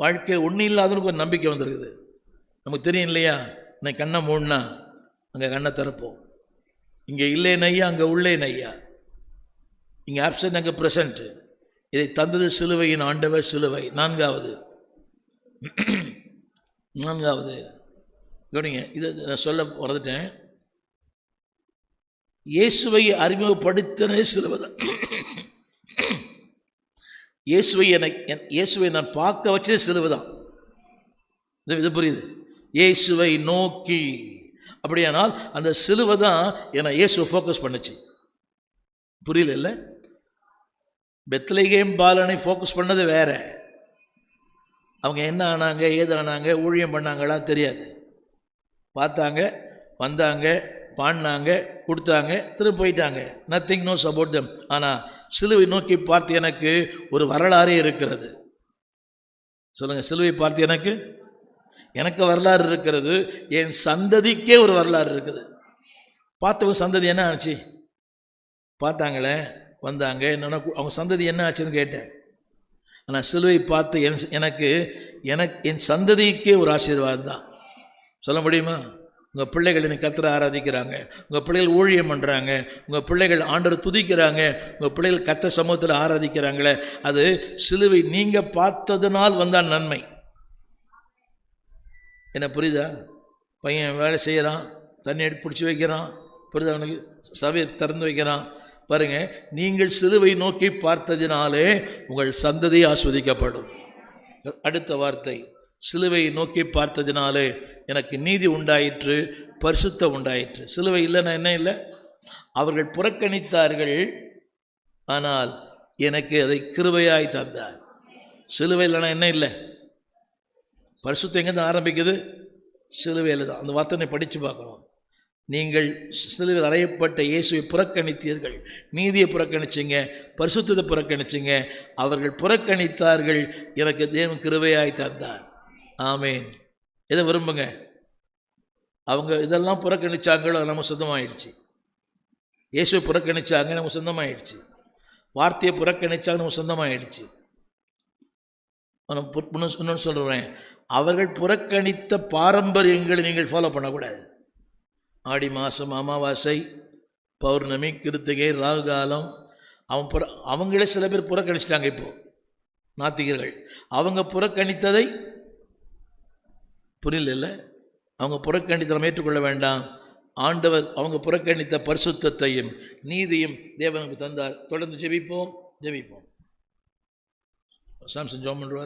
வாழ்க்கையில் ஒன்றும் இல்லாதவனுக்கு ஒரு நம்பிக்கை வந்திருக்குது. நமக்கு தெரியும் இல்லையா? இன்னைக்கு கண்ணை மூணுனா அங்கே கண்ணை திறப்போம். இங்கே இல்லை நையா அங்கே உள்ளே நையா இங்கே ஆப்சன்ட் அங்கே ப்ரெசண்ட்டு இதை தந்தது சிலுவையின் ஆண்டவர் சிலுவை. நான்காவது. நான்காவது. கவனிங்க இதை நான் சொல்ல மறந்துட்டேன். இயேசுவை அறிமுகப்படுத்தினே சிலுவை தான் இயேசுவை என்னை என்- இயேசுவை நான் பார்க்க வச்சதே சிலுவை தான் இது இது புரியுது? இயேசுவை நோக்கி. அப்படியானால் அந்த சிலுவை தான் என்னை இயேசுவை ஃபோக்கஸ் பண்ணுச்சு. புரியல இல்லை பெத்லகேம் பாலனை ஃபோக்கஸ் பண்ணது வேற. அவங்க என்ன ஆனாங்க ஏது ஆனாங்க ஊழியம் பண்ணாங்களா தெரியாது. பார்த்தாங்க வந்தாங்க பாடினாங்க கொடுத்தாங்க திரும்ப போயிட்டாங்க. நத்திங் நோஸ் அபவுட் தம் ஆனால் சிலுவை நோக்கி பார்த்து எனக்கு ஒரு வரலாறே இருக்கிறது. சொல்லுங்கள் சிலுவை பார்த்து எனக்கு? எனக்கு வரலாறு இருக்கிறது. என் சந்ததிக்கே ஒரு வரலாறு இருக்குது. பார்த்தவங்க சந்ததி என்ன ஆச்சு? பார்த்தாங்களே வந்தாங்க. என்னென்ன அவங்க சந்ததி என்ன ஆச்சுன்னு கேட்டேன். ஆனால் சிலுவை பார்த்து என் எனக்கு எனக்கு என் சந்ததிக்கே ஒரு ஆசீர்வாதம் தான். சொல்ல முடியுமா? உங்கள் பிள்ளைகள் இன்னைக்கு கத்திர ஆராதிக்கிறாங்க. உங்கள் பிள்ளைகள் ஊழியம் பண்ணுறாங்க உங்கள் பிள்ளைகள் ஆண்டவர் துதிக்கிறாங்க. உங்கள் பிள்ளைகள் கத்த சமூகத்தில் ஆராதிக்கிறாங்களே அது சிலுவை நீங்கள் பார்த்ததுனால் வந்தால் நன்மை. என்ன புரியுதா? பையன் வேலை செய்கிறான் தண்ணி எடுத்து பிடிச்சி வைக்கிறான் புரியுதா? அவனுக்கு சபையை திறந்து வைக்கிறான். பாருங்க நீங்கள் சிலுவை நோக்கி பார்த்ததினாலே உங்கள் சந்ததி ஆஸ்வதிக்கப்படும். அடுத்த வார்த்தை சிலுவை நோக்கி பார்த்ததினாலே எனக்கு நீதி உண்டாயிற்று பரிசுத்தம் உண்டாயிற்று. சிலுவை இல்லைன்னா என்ன இல்லை? அவர்கள் புறக்கணித்தார்கள் ஆனால் எனக்கு அதை கிருபையாய் தந்தார். சிலுவை இல்லைன்னா என்ன இல்லை? பரிசுத்தம் எங்கேருந்து ஆரம்பிக்குது? சிலுவையில் தான். அந்த வார்த்தனை படித்து பார்க்கணும். நீங்கள் சிலுவையில் அறையப்பட்ட இயேசுவை புறக்கணித்தீர்கள். நீதியை புறக்கணிச்சிங்க பரிசுத்தத்தை புறக்கணிச்சிங்க. அவர்கள் புறக்கணித்தார்கள் எனக்கு தேவன் கிருவையாய் தந்தார். ஆமேன். எதை விரும்புங்க? அவங்க இதெல்லாம் புறக்கணிச்சாங்களோ அது நம்ம சொந்தமாயிடுச்சு. இயேசுவை புறக்கணிச்சாங்க நம்ம சொந்தமாயிடுச்சு. வார்த்தையை புறக்கணிச்சாங்க நம்ம சொந்தமாயிடுச்சு. நான் இன்னொன்று சொல்கிறேன் அவர்கள் புறக்கணித்த பாரம்பரியங்களை நீங்கள் ஃபாலோ பண்ணக்கூடாது. ஆடி மாதம் அமாவாசை பௌர்ணமி கிருத்திகை ராகுகாலம் அவன் புற அவங்களே சில பேர் புறக்கணிச்சிட்டாங்க இப்போது நாத்திகர்கள். அவங்க புறக்கணித்ததை புரியல அவங்க புறக்கணித்தனம் ஏற்றுக்கொள்ள வேண்டாம். ஆண்டவர் அவங்க புறக்கணித்த பரிசுத்தையும் நீதியும் தேவனுக்கு தந்தார். தொடர்ந்து ஜெபிப்போம் ஜெபிப்போம். சாம்சன் ஜோம் பண்ணுவார்.